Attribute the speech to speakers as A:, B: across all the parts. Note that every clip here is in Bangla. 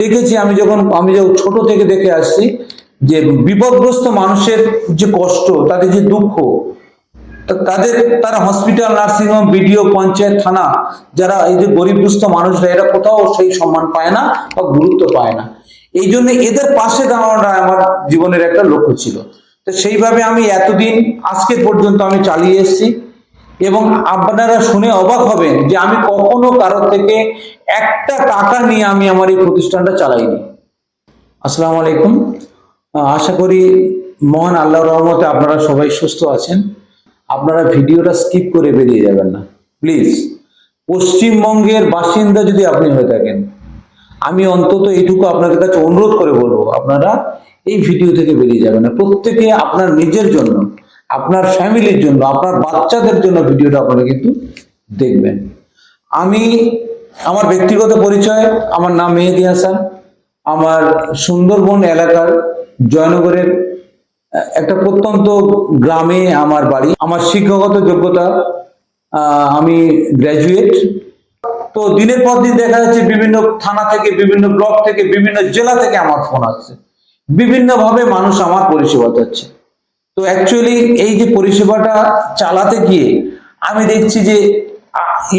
A: দেখেছি আমি যখন আমি যখন ছোট থেকে দেখে আসছি যে বিপদগ্রস্ত মানুষের যে কষ্ট, তাদের যে দুঃখ তাদের, তারা হসপিটাল নার্সিংহোম বিডিও পঞ্চায়েত, থানা, যারা এই যে গরিবগ্রস্ত মানুষরা, এরা কোথাও সেই সম্মান পায় না বা গুরুত্ব পায় না। এই জন্য এদের পাশে দাঁড়ানোটা আমার জীবনের একটা লক্ষ্য ছিল। তো সেইভাবে আমি এতদিন, আজকে পর্যন্ত আমি চালিয়ে এসেছি এবং আপনারা শুনে অবাক হবেন যে আমি কখনো কারোর থেকে একটা টাকা নিয়ে আমি আমার এই প্রতিষ্ঠানটা চালাইনি। আসসালামু আলাইকুম। আশা করি মহান আল্লাহ রহমতে আপনারা সবাই সুস্থ আছেন। আপনারা ভিডিওটা স্কিপ করে বেরিয়ে যাবেন না। প্লিজ, পশ্চিমবঙ্গের বাসিন্দা যদি আপনি হয়ে থাকেন, আমি অন্তত এইটুকু আপনাদের কাছে অনুরোধ করে বলব, আপনারা এই ভিডিও থেকে বেরিয়ে যাবেন না। প্রত্যেকে আপনার নিজের জন্য, আপনার ফ্যামিলির জন্য, আপনার বাচ্চাদের জন্য ভিডিওটা আপনারা কিন্তু দেখবেন। আমি আমার ব্যক্তিগত পরিচয়, আমার নাম মেহেদি হাসান। আমার সুন্দরবন এলাকার জয়নগরের একটা প্রত্যন্ত গ্রামে আমার বাড়ি। আমার শিক্ষাগত যোগ্যতা আমি গ্র্যাজুয়েট তো দিনের পর দিন দেখা যাচ্ছে বিভিন্ন থানা থেকে, বিভিন্ন ব্লক থেকে, বিভিন্ন জেলা থেকে আমার ফোন আসছে। বিভিন্নভাবে মানুষ আমার পরিষেবা চাচ্ছে। তো অ্যাকচুয়ালি এই যে পরিষেবাটা চালাতে গিয়ে আমি দেখছি যে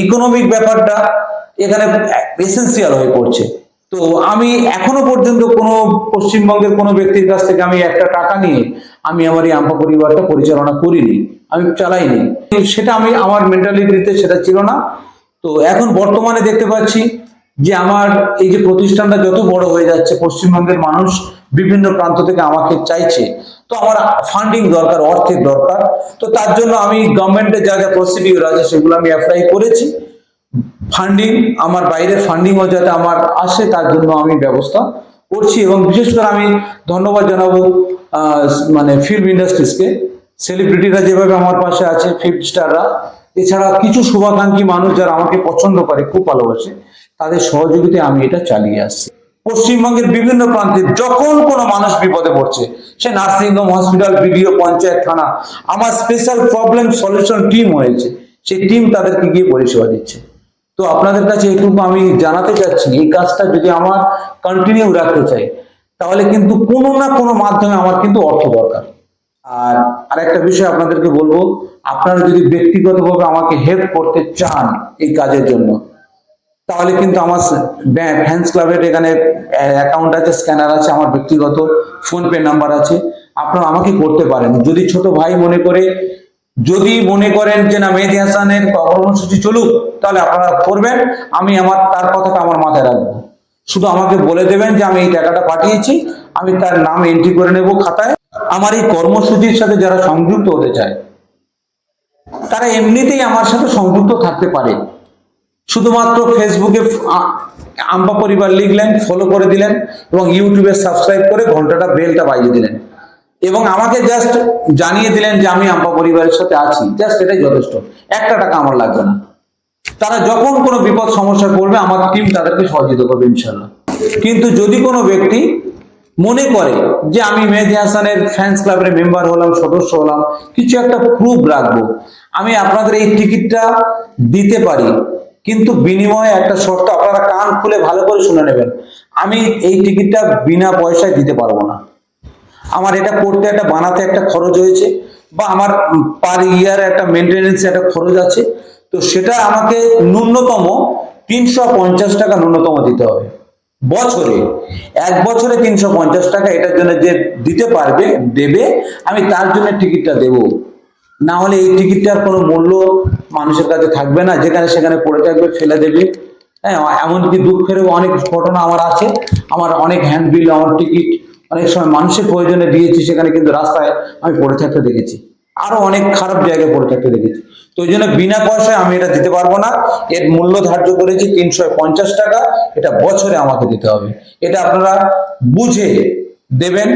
A: ইকোনমিক ব্যাপারটা এখানে এসেন্সিয়াল হয়ে পড়ছে। তো আমি এখনও পর্যন্ত কোনো পশ্চিমবঙ্গের কোনো ব্যক্তির কাছ থেকে আমি একটা টাকা নিয়ে আমি আমার এই আম্পা পরিবারটা পরিচালনা করিনি, আমি চালাইনি। সেটা আমি আমার মেন্টালিটিতে সেটা ছিল না। তো এখন বর্তমানে দেখতে পাচ্ছি যে আমার এই যে প্রতিষ্ঠানটা যত বড় হয়ে যাচ্ছে, পশ্চিমবঙ্গের মানুষ বিভিন্ন প্রান্ত থেকে আমাকে চাইছে। তো আমার ফান্ডিং দরকার, অর্থের দরকার। তো তার জন্য আমি গভর্নমেন্টের যা যা প্রসিডিওর আছে, সেগুলো আমি অ্যাপ্লাই করেছি। ফান্ডিং আমার বাইরের ফান্ডিংও যাতে আমার আসে, তার জন্য আমি ব্যবস্থা করছি এবং বিশেষ করে আমি ধন্যবাদ জানাব মানে ফিল্ম ইন্ডাস্ট্রিজকে সেলিব্রিটিরা যেভাবে আমার পাশে আছে ফিল্ম স্টাররা এছাড়া কিছু শুভাকাঙ্ক্ষী মানুষ যারা আমাকে পছন্দ করে, খুব ভালোবাসে, তাদের সহযোগিতায় আমি এটা চালিয়ে আসছি। পশ্চিমবঙ্গের বিভিন্ন প্রান্তে যখন কোনো মানুষ বিপদে পড়ছে, সে nursing home, hospital, BDO, panchayat, থানা, আমার স্পেশাল প্রবলেম সলিউশন টিম হয়েছে। সেই টিম তাদেরকে গিয়ে পরিষেবা দিচ্ছে। তো আপনাদের কাছে এটুকু আমি জানাতে চাচ্ছি, এই কাজটা যদি আমার কন্টিনিউ রাখতে চাই, তাহলে কিন্তু কোনো না কোনো মাধ্যমে আমার কিন্তু অর্থ দরকার। আর আরেকটা বিষয় আপনাদেরকে বলব, আপনারা যদি ব্যক্তিগতভাবে আমাকে হেল্প করতে চান এই কাজের জন্য, তাহলে কিন্তু আমার ফ্যান্স ক্লাবের এখানে অ্যাকাউন্ট আছে স্ক্যানার আছে, আমার ব্যক্তিগত ফোনপে নাম্বার আছে। আপনারা আমাকে করতে পারেন। যদি ছোট ভাই মনে করে যদি মনে করেন যে না, মেহেদি হাসানের কর্মসূচি চলুক, তাহলে আপনারা করবেন। আমি আমার, তার কথাটা আমার মাথায় রাখব। শুধু আমাকে বলে দেবেন যে আমি এই টাকাটা পাঠিয়েছি, আমি তার নাম এন্ট্রি করে নেব খাতায়। আমার এই কর্মসূচির সাথে যারা সংযুক্ত হতে চায়, তারা এমনিতেই আমার সাথে সংযুক্ত থাকতে পারে। শুধুমাত্র ফেসবুকে আম্বা পরিবার লিখলেন ফলো করে দিলেন, এবং ইউটিউবে সাবস্ক্রাইব করে ঘন্টাটা বেলটা বাজিয়ে দিলেন। এবং আমাকে জাস্ট জানিয়ে দিলেন যে আমি আম্পা পরিবারের সাথে আছি। জাস্ট এটাই যথেষ্ট। একটা টাকা আমার লাগবে না। তারা যখন কোনো বিপদ সমস্যায় পড়বে আমার টিম তাদেরকে সহযোগিতা করবে ইনশাল্লাহ কিন্তু যদি কোনো ব্যক্তি মনে করে যে আমি মেহেদি হাসানের ফ্যান্স ক্লাবের মেম্বার হলাম, সদস্য হলাম, কিছু একটা প্রুফ রাখব। আমি আপনাদের এই টিকিটটা দিতে পারি, কিন্তু বিনিময়ে একটা শর্ত আপনারা কান খুলে ভালো করে শুনে নেবেন। আমি এই টিকিটটা বিনা পয়সায় দিতে পারব না। আমার এটা করতে একটা, বানাতে একটা খরচ হয়েছে বা আমার পার ইয়ার একটা মেনটেনেন্স একটা খরচ আছে। তো সেটা আমাকে ন্যূনতম তিনশো পঞ্চাশ টাকা ন্যূনতম দিতে হবে। বছরে, এক বছরে তিনশো পঞ্চাশ টাকা এটার জন্য যে দিতে পারবে, দেবে, আমি তার জন্য টিকিটটা দেব। না হলে এই টিকিটটার কোনো মূল্য মানুষের কাছে থাকবে না, যেখানে সেখানে পড়ে থাকবে, ফেলে দেবে। হ্যাঁ এমনকি দুঃখেরও অনেক ঘটনা আমার আছে। আমার অনেক হ্যান্ডবিল আমার টিকিট অনেক সময় মানুষের প্রয়োজনে দিয়েছি, সেখানে কিন্তু রাস্তায় আমি পড়ে থাকতে দেখেছি। আরও অনেক খারাপ জায়গায় পড়ে থাকতে দেখেছি। তো ওই জন্য বিনা পয়সায় আমি এটা দিতে পারব না। এর মূল্য ধার্য করেছি তিনশো পঞ্চাশ টাকা। এটা বছরে আমাকে দিতে হবে। এটা আপনারা বুঝে দেবেন।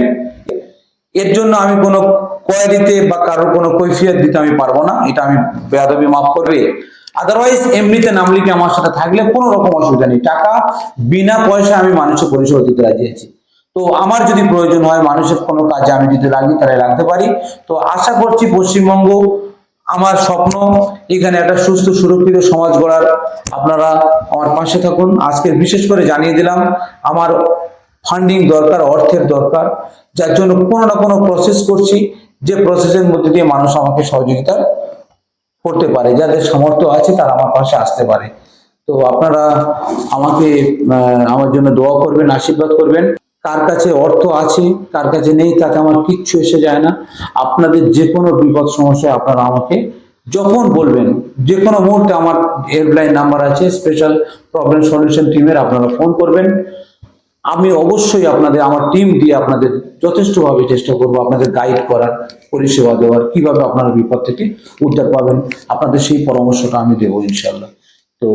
A: এর জন্য আমি কোনো কয় দিতে বা কারোর কোনো কৈফিয়ত দিতে আমি পারব না। এটা আমি বেয়াদবি মাফ করবে। আদারওয়াইজ এমনিতে নাম লিখে আমার সাথে থাকলে কোনো রকম অসুবিধা নেই। টাকা বিনা পয়সা আমি মানুষের পরিষেবা দিতে রাজি আছি। তো আমার যদি প্রয়োজন হয়, মানুষের কোনো কাজে আমি যদি লাগি তাহলে লাগতে পারি। তো আশা করছি পশ্চিমবঙ্গ আমার স্বপ্ন, এখানে একটা সুস্থ, সুরক্ষিত সমাজ গড়ার। আপনারা আমার পাশে থাকুন। আজকে বিশেষ করে জানিয়ে দিলাম, আমার ফান্ডিং দরকার, অর্থের দরকার। যার জন্য কোনো না কোনো প্রসেস করছি, যে প্রসেসের মধ্যে দিয়ে মানুষ আমাকে সহযোগিতা করতে পারে, যাদের সামর্থ্য আছে তারা আমার পাশে আসতে পারে। তো আপনারা আমাকে আমার জন্য দোয়া করবেন, আশীর্বাদ করবেন। কার কাছে অর্থ আছে কার কাছে নেই, তাতে আমার কিচ্ছু এসে যায় না। আপনাদের যে কোনো বিপদ সমস্যায় আপনারা আমাকে যখন বলবেন যে কোনো মুহূর্তে আমার হেল্পলাইন নাম্বার আছে স্পেশাল প্রবলেম সলিউশন টিমের আপনারা ফোন করবেন। আমি অবশ্যই আপনাদের, আমার টিম দিয়ে আপনাদের যথেষ্টভাবে চেষ্টা করব আপনাদের গাইড করার, পরিষেবা দেওয়ার, কীভাবে আপনারা বিপদ থেকে উদ্ধার পাবেন। আপনাদের সেই পরামর্শটা আমি দেবো ইনশাল্লাহ তো